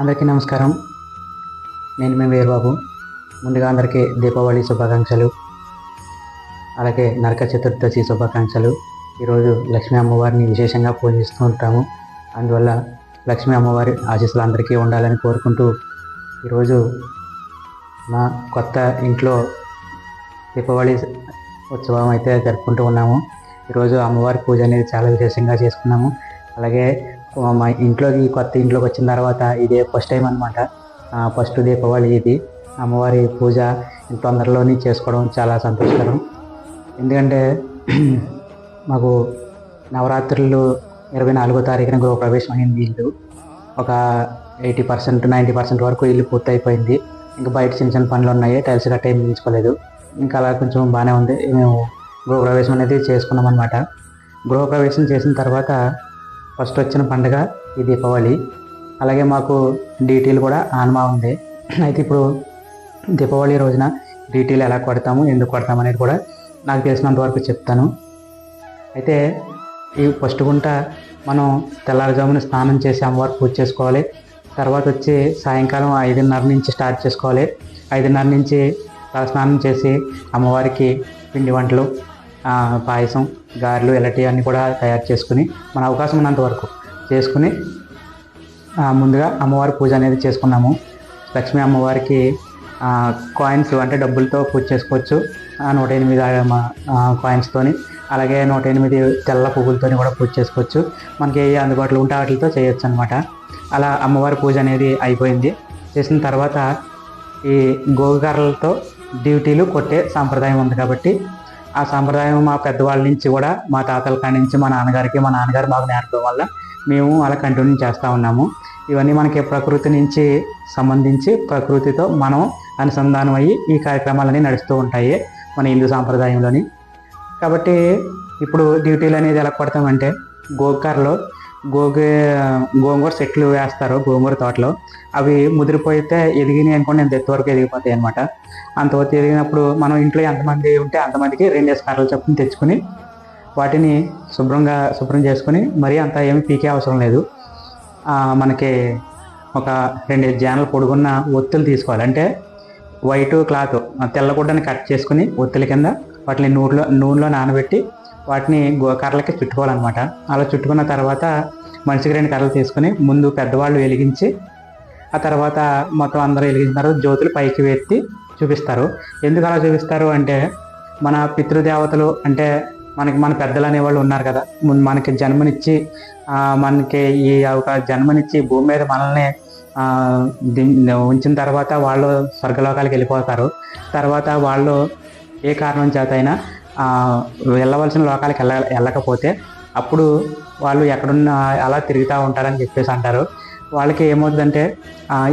అందరికీ నమస్కారం. నేను మేము వేరుబాబు ముందుగా అందరికీ దీపావళి శుభాకాంక్షలు. అలాగే నరక చతుర్దశి శుభాకాంక్షలు. ఈరోజు లక్ష్మీ అమ్మవారిని విశేషంగా పూజిస్తూ ఉంటాము. అందువల్ల లక్ష్మీ అమ్మవారి ఆశీస్సులు అందరికీ ఉండాలని కోరుకుంటూ ఈరోజు మా కొత్త ఇంట్లో దీపావళి ఉత్సవం అయితే జరుపుకుంటూ ఉన్నాము. ఈరోజు అమ్మవారి పూజ అనేది చాలా విశేషంగా చేసుకున్నాము. అలాగే మా ఇంట్లోకి కొత్త ఇంట్లోకి వచ్చిన తర్వాత ఇదే ఫస్ట్ టైం అనమాట ఫస్ట్ దీపావళి ఇది అమ్మవారి పూజ ఇంత తొందరలోనే చేసుకోవడం చాలా సంతోషకరం. ఎందుకంటే మాకు నవరాత్రులు ఇరవై నాలుగో తారీఖున గృహప్రవేశం అయింది ఇల్లు. ఒక ఎయిటీ పర్సెంట్ నైంటీ పర్సెంట్ వరకు ఇల్లు పూర్తయిపోయింది. ఇంకా బయట చిన్న చిన్న పనులు ఉన్నాయి టైల్స్ గట్ట ఏం తీసుకోలేదు ఇంకా అలా కొంచెం బాగానే ఉంది. మేము గృహప్రవేశం అనేది చేసుకున్నాం అనమాట గృహప్రవేశం చేసిన తర్వాత ఫస్ట్ వచ్చిన పండుగ ఈ దీపావళి అలాగే మాకు డీటీలు కూడా ఆన్మా ఉంది. అయితే ఇప్పుడు దీపావళి రోజున డీటీలు ఎలా కొడతాము ఎందుకు కొడతాము అనేది కూడా నాకు తెలిసినంత వరకు చెప్తాను. అయితే ఈ ఫస్ట్ గుంట మనం తెల్లారుజామున స్నానం చేసి అమ్మవారు పూజ చేసుకోవాలి. తర్వాత వచ్చి సాయంకాలం ఐదున్నర నుంచి స్టార్ట్ చేసుకోవాలి. ఐదున్నర నుంచి స్నానం చేసి అమ్మవారికి పిండి వంటలు పాయసం గారెలు ఇలాంటివి అన్నీ కూడా తయారు చేసుకుని మన అవకాశం ఉన్నంత వరకు చేసుకుని ముందుగా అమ్మవారి పూజ అనేది చేసుకున్నాము. లక్ష్మీ అమ్మవారికి కాయిన్స్ అంటే డబ్బులతో పూజ చేసుకోవచ్చు. నూట ఎనిమిది కాయిన్స్తోని అలాగే నూట ఎనిమిది తెల్ల పువ్వులతోని కూడా పూజ చేసుకోవచ్చు. మనకి ఏ అందుబాటులో ఉంటే వాటితో చేయొచ్చు అనమాట అలా అమ్మవారి పూజ అనేది అయిపోయింది. చేసిన తర్వాత ఈ గోకర్రలతో డ్యూటీలు కొట్టే సాంప్రదాయం ఉంది కాబట్టి ఆ సాంప్రదాయం మా పెద్దవాళ్ళ నుంచి కూడా మా తాతల కాడి నుంచి మా నాన్నగారికి మా నాన్నగారు మాకు నేర్పడం వల్ల మేము అలా కంటిన్యూ చేస్తూ ఉన్నాము. ఇవన్నీ మనకి ప్రకృతి నుంచి సంబంధించి ప్రకృతితో మనం అనుసంధానం అయ్యి ఈ కార్యక్రమాలన్నీ నడుస్తూ ఉంటాయి మన హిందూ సాంప్రదాయంలోని. కాబట్టి ఇప్పుడు డ్యూటీలు అనేది ఎలా పడతామంటే గోకర్లో గోగే గోంగూర చెట్లు వేస్తారు గోంగూర తోటలో. అవి ముదిరిపోతే ఎదిగినాయి అనుకోండి ఎంత ఎత్తు వరకు ఎదిగిపోతాయి అనమాట అంతవరకు ఎదిగినప్పుడు మనం ఇంట్లో ఎంతమంది ఉంటే అంతమందికి రెండేసి కర్రలు చొప్పున తెచ్చుకుని వాటిని శుభ్రంగా శుభ్రం చేసుకుని మరీ అంత ఏమి పీకే అవసరం లేదు. మనకి ఒక రెండు జానలు పొడుగున్న ఒత్తులు తీసుకోవాలి. అంటే వైట్ క్లాత్ తెల్లగుడ్డని కట్ చేసుకుని ఒత్తుల కింద వాటిని నూనెలో నూనెలో నానబెట్టి వాటిని కర్రలకి చుట్టుకోవాలన్నమాట. అలా చుట్టుకున్న తర్వాత మనిషికి రెండు కర్రలు తీసుకుని ముందు పెద్దవాళ్ళు వెలిగించి ఆ తర్వాత మొత్తం అందరూ వెలిగించిన తర్వాత జ్యోతులు పైకి ఎత్తి చూపిస్తారు. ఎందుకు అలా చూపిస్తారు అంటే మన పితృదేవతలు అంటే మనకి మన పెద్దలు అనేవాళ్ళు ఉన్నారు కదా. ముందు మనకి జన్మనిచ్చి మనకి ఈ ఒక జన్మనిచ్చి భూమి మీద మనల్ని ఉంచిన తర్వాత వాళ్ళు స్వర్గలోకాలకు వెళ్ళిపోతారు. తర్వాత వాళ్ళు ఏ కారణం చేత అయినా వెళ్ళవలసిన లోకాలకు వెళ్ళ వెళ్ళకపోతే అప్పుడు వాళ్ళు ఎక్కడున్నా అలా తిరుగుతూ ఉంటారని చెప్పేసి అంటారు. వాళ్ళకి ఏమవుతుందంటే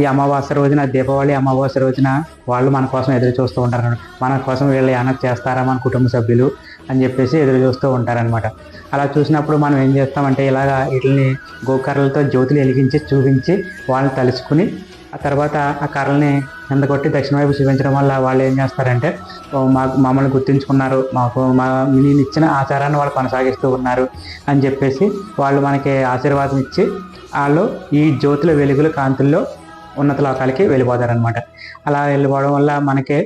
ఈ అమావాస్య రోజున దీపావళి అమావాస్య రోజున వాళ్ళు మన కోసం ఎదురు చూస్తూ ఉంటారు. మన కోసం వీళ్ళు ఏమైనా చేస్తారా మన కుటుంబ సభ్యులు? అని చెప్పేసి ఎదురు చూస్తూ ఉంటారనమాట అలా చూసినప్పుడు మనం ఏం చేస్తామంటే ఇలాగా వీటిని గోకర్రలతో జ్యోతులు వెలిగించి చూపించి వాళ్ళని తలుచుకుని ఆ తర్వాత ఆ కర్రల్ని కింద కొట్టి దక్షిణ వైపు చూపించడం వల్ల వాళ్ళు ఏం చేస్తారంటే మాకు మమ్మల్ని గుర్తుంచుకున్నారు. మాకు మా నేను ఇచ్చిన ఆచారాన్ని వాళ్ళు కొనసాగిస్తూ ఉన్నారు అని చెప్పేసి వాళ్ళు మనకి ఆశీర్వాదం ఇచ్చి వాళ్ళు ఈ జ్యోతుల వెలుగుల కాంతుల్లో ఉన్నత లోకాలకి వెళ్ళిపోతారనమాట అలా వెళ్ళిపోవడం వల్ల మనకి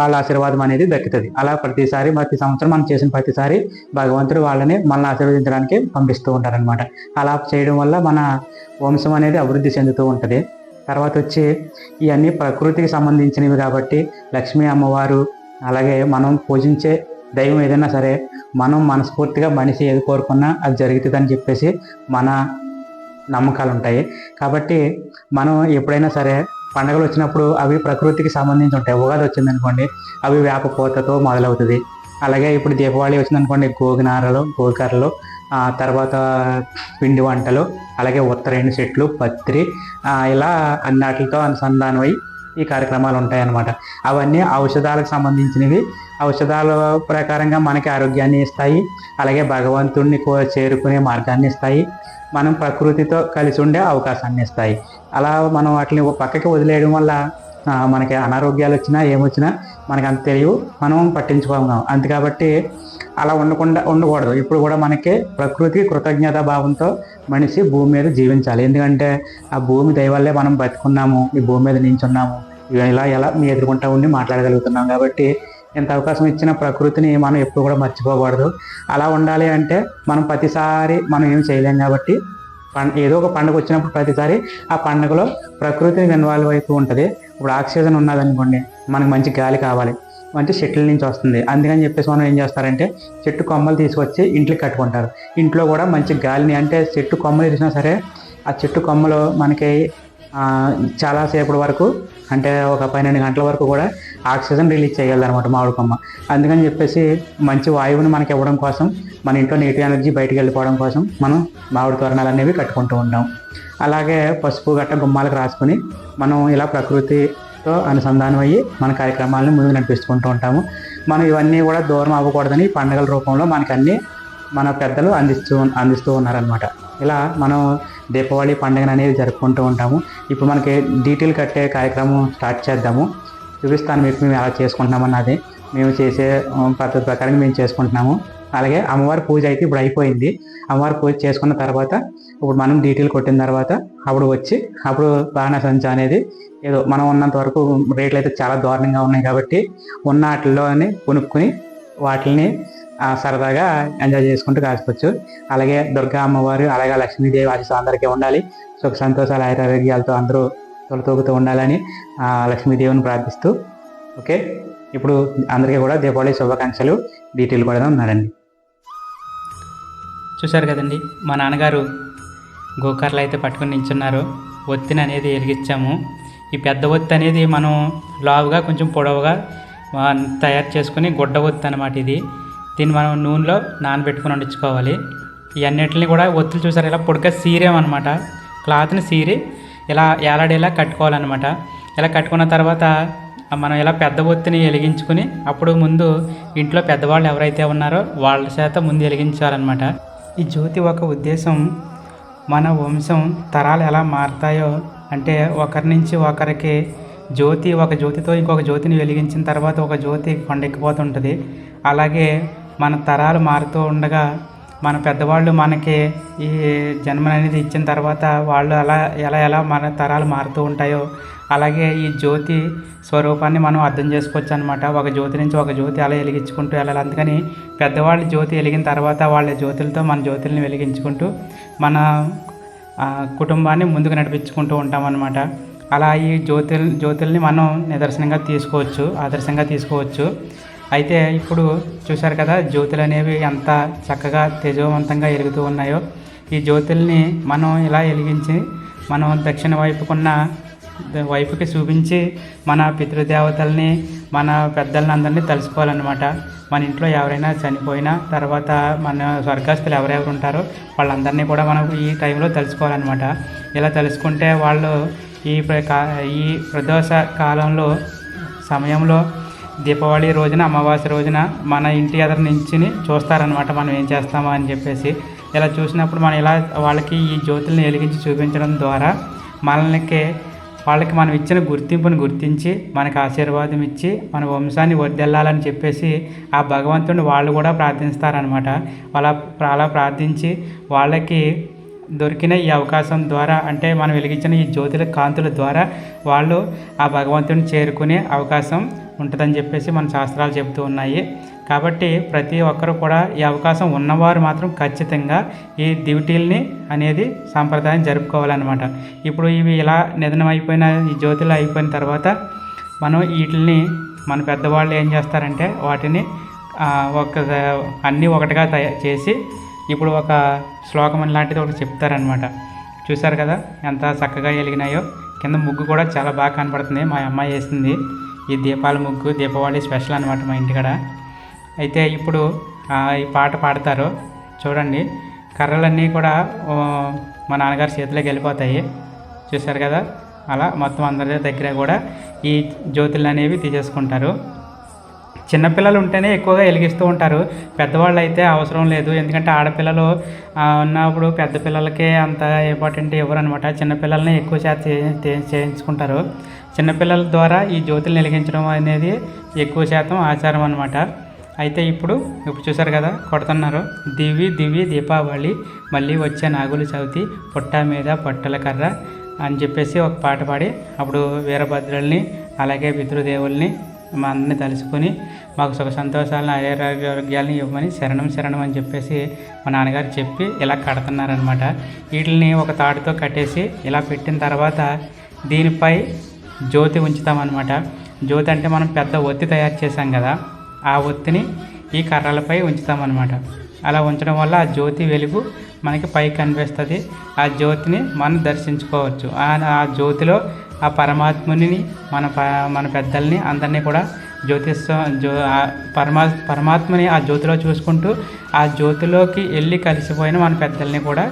వాళ్ళ ఆశీర్వాదం అనేది దక్కుతుంది. అలా ప్రతిసారి ప్రతి సంవత్సరం మనం చేసిన ప్రతిసారి భగవంతుడు వాళ్ళని మనల్ని ఆశీర్వదించడానికి పంపిస్తూ ఉంటారనమాట అలా చేయడం వల్ల మన వంశం అనేది అభివృద్ధి చెందుతూ ఉంటుంది. తర్వాత వచ్చి ఇవన్నీ ప్రకృతికి సంబంధించినవి కాబట్టి లక్ష్మీ అమ్మవారు అలాగే మనం పూజించే దైవం ఏదైనా సరే మనం మనస్ఫూర్తిగా మనిషి ఏది కోరుకున్నా అది జరుగుతుంది అని చెప్పేసి మన నమ్మకాలు ఉంటాయి కాబట్టి మనం ఎప్పుడైనా సరే పండగలు వచ్చినప్పుడు అవి ప్రకృతికి సంబంధించి ఉంటాయి. ఉగాది వచ్చిందనుకోండి అవి వేప పూతతో మొదలవుతుంది. అలాగే ఇప్పుడు దీపావళి వచ్చిందనుకోండి గోగినారలు గోకర్రలు తర్వాత పిండి వంటలు అలాగే ఉత్తరాయణ చెట్లు పత్రి ఆ, ఇలా అనుసంధానం అనుసంధానమై ఈ కార్యక్రమాలు ఉంటాయన్నమాట. అవన్నీ ఔషధాలకు సంబంధించినవి. ఔషధాల ప్రకారంగా మనకి ఆరోగ్యాన్ని ఇస్తాయి. అలాగే భగవంతుడిని కో- చేరుకునే మార్గాన్ని ఇస్తాయి. మనం ప్రకృతితో కలిసి ఉండే అవకాశాన్ని ఇస్తాయి. అలా మనం వాటిని పక్కకి వదిలేయడం వల్ల మనకి అనారోగ్యాలు వచ్చినా ఏమొచ్చినా మనకి అంత తెలియవు. మనం పట్టించుకోము అంతే కాబట్టి అలా ఉండకుండా ఉండకూడదు. ఇప్పుడు కూడా మనకి ప్రకృతి కృతజ్ఞత భావంతో మనిషి భూమి మీద జీవించాలి. ఎందుకంటే ఆ భూమి దైవాలే మనం బతుకున్నాము ఈ భూమి మీద నించున్నాము. ఇలా ఎలా మీ ఎదుర్కొంటా ఉండి మాట్లాడగలుగుతున్నాం. కాబట్టి ఎంత అవకాశం ఇచ్చిన ప్రకృతిని మనం ఎప్పుడు కూడా మర్చిపోకూడదు. అలా ఉండాలి అంటే మనం ప్రతిసారి మనం ఏం చేయలేం కాబట్టి ఏదో ఒక పండుగ వచ్చినప్పుడు ప్రతిసారి ఆ పండుగలో ప్రకృతిని ఇన్వాల్వ్ అవుతూ ఉంటుంది. ఇప్పుడు ఆక్సిజన్ ఉన్నదనుకోండి మనకు మంచి గాలి కావాలి మంచి చెట్ల నుంచి వస్తుంది. అందుకని చెప్పేసి మనం ఏం చేస్తారంటే చెట్టు కొమ్మలు తీసుకొచ్చి ఇంట్లో కట్టుకుంటారు. ఇంట్లో కూడా మంచి గాలిని అంటే చెట్టు కొమ్మలు తీసినా సరే ఆ చెట్టు కొమ్మలు మనకి చాలాసేపటి వరకు అంటే ఒక పన్నెండు గంటల వరకు కూడా ఆక్సిజన్ రిలీజ్ చేయగలదనమాట మామిడికొమ్మ. మామిడి కొమ్మ అందుకని చెప్పేసి మంచి వాయువుని మనకి ఇవ్వడం కోసం మన ఇంట్లో నీటి ఎనర్జీ బయటికి వెళ్ళిపోవడం కోసం మనం మామిడి తోరణాలు అనేవి కట్టుకుంటూ ఉంటాం. అలాగే పసుపు గట్ట గుమ్మాలకు రాసుకొని మనం ఇలా ప్రకృతితో అనుసంధానం అయ్యి మన కార్యక్రమాలను ముందు నడిపిస్తుంటూ ఉంటాము. మనం ఇవన్నీ కూడా దూరం అవ్వకూడదని పండుగల రూపంలో మనకన్నీ మన పెద్దలు అందిస్తూ అందిస్తూ ఉన్నారనమాట ఇలా మనం దీపావళి పండుగను అనేది జరుపుకుంటూ ఉంటాము. ఇప్పుడు మనకి డీటెయిల్ కట్టే కార్యక్రమం స్టార్ట్ చేద్దాము. చూపిస్తాను మీకు మేము ఎలా చేసుకుంటున్నాం అన్నది. మేము చేసే పద్ధతి ప్రకారం మేము చేసుకుంటున్నాము. అలాగే అమ్మవారి పూజ అయితే ఇప్పుడు అయిపోయింది. అమ్మవారి పూజ చేసుకున్న తర్వాత ఇప్పుడు మనం డీటెయిల్ కొట్టిన తర్వాత అప్పుడు వచ్చి అప్పుడు బాణసంచ అనేది ఏదో మనం ఉన్నంత వరకు రేట్లు అయితే చాలా దారుణంగా ఉన్నాయి కాబట్టి ఉన్న వాటిల్లోనే కొనుక్కుని వాటిని సరదాగా ఎంజాయ్ చేసుకుంటూ కాసుకోవచ్చు అలాగే దుర్గా అమ్మవారు అలాగే లక్ష్మీదేవి ఆశీస్సు అందరికీ ఉండాలి. సుఖ సంతోషాలు ఆయురారోగ్యాలతో అందరూ తొలతూగుతూ ఉండాలని ఆ లక్ష్మీదేవిని ప్రార్థిస్తూ ఓకే? ఇప్పుడు అందరికీ కూడా దీపావళి శుభాకాంక్షలు. డీటెయిల్ కూడా ఉన్నారండి చూశారు కదండి మా నాన్నగారు గోకర్లు అయితే పట్టుకుని నించున్నారు. ఒత్తిని అనేది వెలిగించాము. ఈ పెద్ద ఒత్తి అనేది మనం లావుగా కొంచెం పొడవుగా తయారు చేసుకుని గుడ్డ ఒత్తి అనమాట ఇది. దీన్ని మనం నూనెలో నానబెట్టుకుని వండించుకోవాలి. ఈ అన్నిటిని కూడా ఒత్తులు చూసారు ఇలా పొడిగా సీరేమన్నమాట క్లాత్ని సీరి ఇలా ఏలాడేలా కట్టుకోవాలన్నమాట. ఇలా కట్టుకున్న తర్వాత మనం ఇలా పెద్ద ఒత్తిని వెలిగించుకుని అప్పుడు ముందు ఇంట్లో పెద్దవాళ్ళు ఎవరైతే ఉన్నారో వాళ్ళ చేత ముందు వెలిగించాలన్నమాట. ఈ జ్యోతి ఒక ఉద్దేశం మన వంశం తరాలు ఎలా మారుతాయో అంటే ఒకరి నుంచి ఒకరికి జ్యోతి ఒక జ్యోతితో ఇంకొక జ్యోతిని వెలిగించిన తర్వాత ఒక జ్యోతి కొండెక్కిపోతుంటుంది. అలాగే మన తరాలు మారుతూ ఉండగా మన పెద్దవాళ్ళు మనకి ఈ జన్మ అనేది ఇచ్చిన తర్వాత వాళ్ళు అలా ఎలా ఎలా మన తరాలు మారుతూ ఉంటాయో అలాగే ఈ జ్యోతి స్వరూపాన్ని మనం అర్థం చేసుకోవచ్చు అనమాట ఒక జ్యోతి నుంచి ఒక జ్యోతి అలా వెలిగించుకుంటూ వెళ్ళాలి. అందుకని పెద్దవాళ్ళు జ్యోతి వెలిగిన తర్వాత వాళ్ళ జ్యోతులతో మన జ్యోతుల్ని వెలిగించుకుంటూ మన కుటుంబాన్ని ముందుకు నడిపించుకుంటూ ఉంటామన్నమాట. అలా ఈ జ్యోతుల్ జ్యోతుల్ని మనం నిదర్శనంగా తీసుకోవచ్చు ఆదర్శంగా తీసుకోవచ్చు. అయితే ఇప్పుడు చూశారు కదా జ్యోతులు అనేవి ఎంత చక్కగా తేజవంతంగా ఎలుగుతూ ఉన్నాయో. ఈ జ్యోతుల్ని మనం ఇలా వెలిగించి మనం దక్షిణ వైపుకున్న వైపుకి చూపించి మన పితృదేవతల్ని మన పెద్దలని అందరినీ తలుసుకోవాలన్నమాట మన ఇంట్లో ఎవరైనా చనిపోయినా తర్వాత మన స్వర్గస్థులు ఎవరెవరు ఉంటారో వాళ్ళందరినీ కూడా మనం ఈ టైంలో తెలుసుకోవాలన్నమాట ఇలా తెలుసుకుంటే వాళ్ళు ఈ ప్ర- కా- ఈ ప్రదోష కాలంలో సమయంలో దీపావళి రోజున అమావాస్య రోజున మన ఇంటి ఎదురు నుంచి చూస్తారనమాట మనం ఏం చేస్తామో అని చెప్పేసి. ఇలా చూసినప్పుడు మనం ఇలా వాళ్ళకి ఈ జ్యోతుల్ని వెలిగించి చూపించడం ద్వారా మనకి వాళ్ళకి మనం ఇచ్చిన గుర్తింపుని గుర్తించి మనకు ఆశీర్వాదం ఇచ్చి మన వంశాన్ని వర్దెల్లాలని చెప్పేసి ఆ భగవంతుడిని వాళ్ళు కూడా ప్రార్థిస్తారనమాట అలా అలా ప్రార్థించి వాళ్ళకి దొరికిన ఈ అవకాశం ద్వారా అంటే మనం వెలిగించిన ఈ జ్యోతుల కాంతుల ద్వారా వాళ్ళు ఆ భగవంతుని చేరుకునే అవకాశం ఉంటుందని చెప్పేసి మన శాస్త్రాలు చెబుతూ ఉన్నాయి. కాబట్టి ప్రతి ఒక్కరు కూడా ఈ అవకాశం ఉన్నవారు మాత్రం ఖచ్చితంగా ఈ దివిటీల్ని అనేది సాంప్రదాయం జరుపుకోవాలన్నమాట. ఇప్పుడు ఇవి ఇలా నిధనం అయిపోయిన ఈ జ్యోతులు అయిపోయిన తర్వాత మనం వీటిని మన పెద్దవాళ్ళు ఏం చేస్తారంటే వాటిని ఒక అన్నీ ఒకటిగా తయారు చేసి ఇప్పుడు ఒక శ్లోకం లాంటిది ఒకటి చెప్తారనమాట చూసారు కదా ఎంత చక్కగా వెలిగినాయో కింద ముగ్గు కూడా చాలా బాగా కనపడుతుంది. మా అమ్మాయి వేసింది. ఈ దీపాల ముగ్గు దీపావళి స్పెషల్ అనమాట మా ఇంటికాడ. అయితే ఇప్పుడు ఈ పాట పాడతారు. చూడండి. కర్రలన్నీ కూడా మా నాన్నగారి చేతిలోకి వెళ్ళిపోతాయి. చూశారు కదా? అలా మొత్తం అందరి దగ్గర కూడా ఈ జ్యోతులు అనేవి తీసేసుకుంటారు చిన్నపిల్లలు ఉంటేనే ఎక్కువగా వెలిగిస్తూ ఉంటారు. పెద్దవాళ్ళు అయితే అవసరం లేదు. ఎందుకంటే ఆడపిల్లలు ఉన్నప్పుడు పెద్ద పిల్లలకే అంత ఇంపార్టెంట్ ఇవ్వరు అనమాట చిన్నపిల్లల్ని ఎక్కువ చేత చే- చేయించుకుంటారు. చిన్నపిల్లల ద్వారా ఈ జ్యోతులు వెలిగించడం అనేది ఎక్కువ శాతం ఆచారం అనమాట అయితే ఇప్పుడు ఇప్పుడు చూసారు కదా కొడుతున్నారు. దివి దివి దీపావళి మళ్ళీ వచ్చే నాగుల చవితి పుట్ట మీద పొట్టల కర్ర అని చెప్పేసి ఒక పాట పాడి అప్పుడు వీరభద్రుల్ని అలాగే పితృదేవుల్ని మా అందరిని తలుసుకొని మాకు సుఖ సంతోషాలను ఆరోగ్యాలను ఇవ్వమని శరణం శరణం అని చెప్పేసి మా నాన్నగారు చెప్పి ఇలా కడుతున్నారనమాట వీటిని ఒక తాడుతో కట్టేసి ఇలా పెట్టిన తర్వాత దీనిపై జ్యోతి ఉంచుతామన్నమాట. జ్యోతి అంటే మనం పెద్ద ఒత్తి తయారు చేసాం కదా ఆ ఒత్తిని ఈ కర్రలపై ఉంచుతామన్నమాట. అలా ఉంచడం వల్ల ఆ జ్యోతి వెలుగు మనకి పైకి కనిపిస్తుంది. ఆ జ్యోతిని మనం దర్శించుకోవచ్చు. ఆ ఆ జ్యోతిలో ఆ పరమాత్ముని మన ప మన పెద్దల్ని అందరినీ కూడా జ్యోతిస్వ జ్యో పరమా పరమాత్మని ఆ జ్యోతిలో చూసుకుంటూ ఆ జ్యోతిలోకి వెళ్ళి కలిసిపోయిన మన పెద్దల్ని కూడా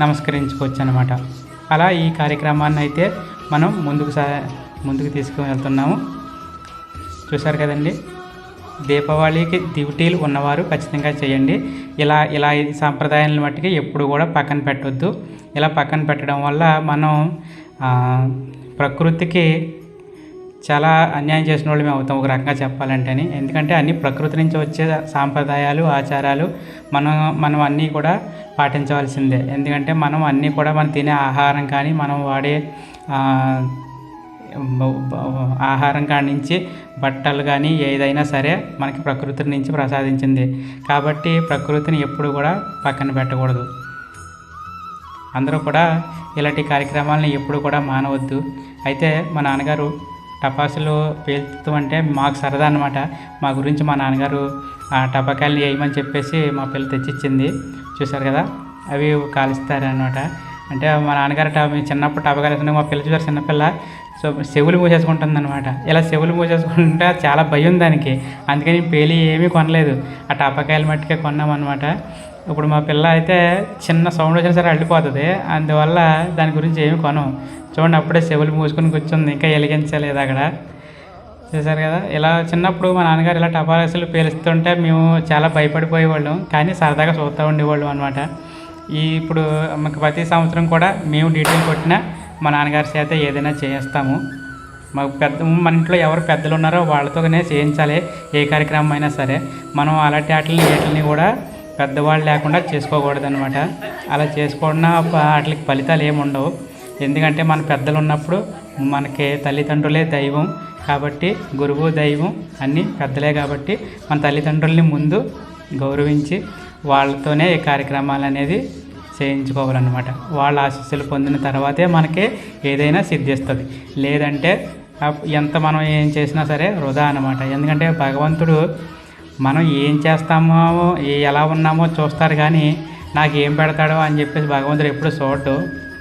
నమస్కరించుకోవచ్చు అనమాట అలా ఈ కార్యక్రమాన్ని అయితే మనం ముందుకు సా ముందుకు తీసుకుని వెళ్తున్నాము. చూశారు కదండి? దీపావళికి డ్యూటీలు ఉన్నవారు ఖచ్చితంగా చేయండి. ఇలా ఇలా సాంప్రదాయాలను మట్టుకి ఎప్పుడు కూడా పక్కన పెట్టొద్దు. ఇలా పక్కన పెట్టడం వల్ల మనం ప్రకృతికి చాలా అన్యాయం చేసిన వాళ్ళు మేము అవుతాం ఒక రకంగా చెప్పాలంటేని. ఎందుకంటే అన్ని ప్రకృతి నుంచి వచ్చే సాంప్రదాయాలు ఆచారాలు మనం మనం అన్నీ కూడా పాటించవలసిందే. ఎందుకంటే మనం అన్నీ కూడా మనం తినే ఆహారం కానీ మనం వాడే ఆహారం కాడి నుంచి బట్టలు కానీ ఏదైనా సరే మనకి ప్రకృతి నుంచి ప్రసాదించింది. కాబట్టి ప్రకృతిని ఎప్పుడు కూడా పక్కన పెట్టకూడదు. అందరూ కూడా ఇలాంటి కార్యక్రమాలను ఎప్పుడు కూడా మానవద్దు. అయితే మా నాన్నగారు టపాసులు పేలుతూ అంటే మాకు సరదా అనమాట మా గురించి మా నాన్నగారు ఆ టపాకాయలు వేయమని చెప్పేసి మా పిల్ల తెచ్చిచ్చింది. చూశారు కదా? అవి కాలుస్తారనమాట అంటే మా నాన్నగారు ట- మేము చిన్నప్పుడు టపాకాయలు మా పిల్ల చూసారు చిన్నపిల్ల. సో చెవులు మూసేసుకుంటుంది అనమాట ఇలా చెవులు మూసేసుకుంటే చాలా భయం దానికి. అందుకని పేలి ఏమీ కొనలేదు. ఆ టపాకాయలు మట్టుకే కొన్నామన్నమాట. ఇప్పుడు మా పిల్ల అయితే చిన్న సౌండ్ వచ్చినా సరే అల్లిపోతుంది. అందువల్ల దాని గురించి ఏమి కొనం. చూడండి అప్పుడే చెవులు మూసుకొని కూర్చుంది. ఇంకా వెలిగించలేదు అక్కడ. చూసారు కదా? ఇలా చిన్నప్పుడు మా నాన్నగారు ఇలా టపాసులు పేలుస్తుంటే మేము చాలా భయపడిపోయేవాళ్ళం. కానీ సరదాగా చూస్తూ ఉండేవాళ్ళం అనమాట ఈ ఇప్పుడు మాకు ప్రతి సంవత్సరం కూడా మేము డీటెయిల్ కొట్టినా మా నాన్నగారి చేత ఏదైనా చేయిస్తాము మాకు పెద్ద మన ఇంట్లో ఎవరు పెద్దలు ఉన్నారో వాళ్ళతోనే చేయించాలి ఏ కార్యక్రమం అయినా సరే. మనం అలాంటి వాటిని వీటిని కూడా పెద్దవాళ్ళు లేకుండా చేసుకోకూడదు అనమాట అలా చేసుకోవడం వాటికి ఫలితాలు ఏమి ఉండవు. ఎందుకంటే మన పెద్దలు ఉన్నప్పుడు మనకి తల్లిదండ్రులే దైవం కాబట్టి గురువు దైవం అన్నీ పెద్దలే కాబట్టి మన తల్లిదండ్రుల్ని ముందు గౌరవించి వాళ్ళతోనే ఈ కార్యక్రమాలు అనేది చేయించుకోవాలన్నమాట వాళ్ళ ఆశీస్సులు పొందిన తర్వాతే మనకి ఏదైనా సిద్ధిస్తుంది లేదంటే ఎంత మనం ఏం చేసినా సరే వృధా అనమాట ఎందుకంటే భగవంతుడు మనం ఏం చేస్తామో ఎలా ఉన్నామో చూస్తారు కానీ నాకు ఏం పెడతాడో అని చెప్పేసి భగవంతుడు ఎప్పుడు చూడడు.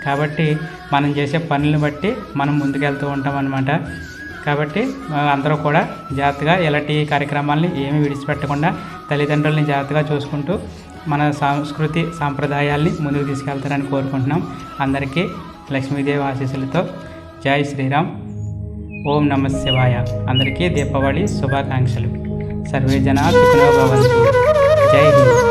కాబట్టి మనం చేసే పనులను బట్టి మనం ముందుకెళ్తూ ఉంటాం అనమాట కాబట్టి అందరూ కూడా జాగ్రత్తగా ఇలాంటి కార్యక్రమాలని ఏమీ విడిచిపెట్టకుండా తల్లిదండ్రులని జాగ్రత్తగా చూసుకుంటూ మన సంస్కృతి సాంప్రదాయాల్ని ముందుకు తీసుకెళ్తారని కోరుకుంటున్నాం. అందరికీ లక్ష్మీదేవి ఆశీస్సులతో జై శ్రీరామ్. ఓం నమ శివాయ. అందరికీ దీపావళి శుభాకాంక్షలు. సర్వే జనా భవంతు. జై హింద్.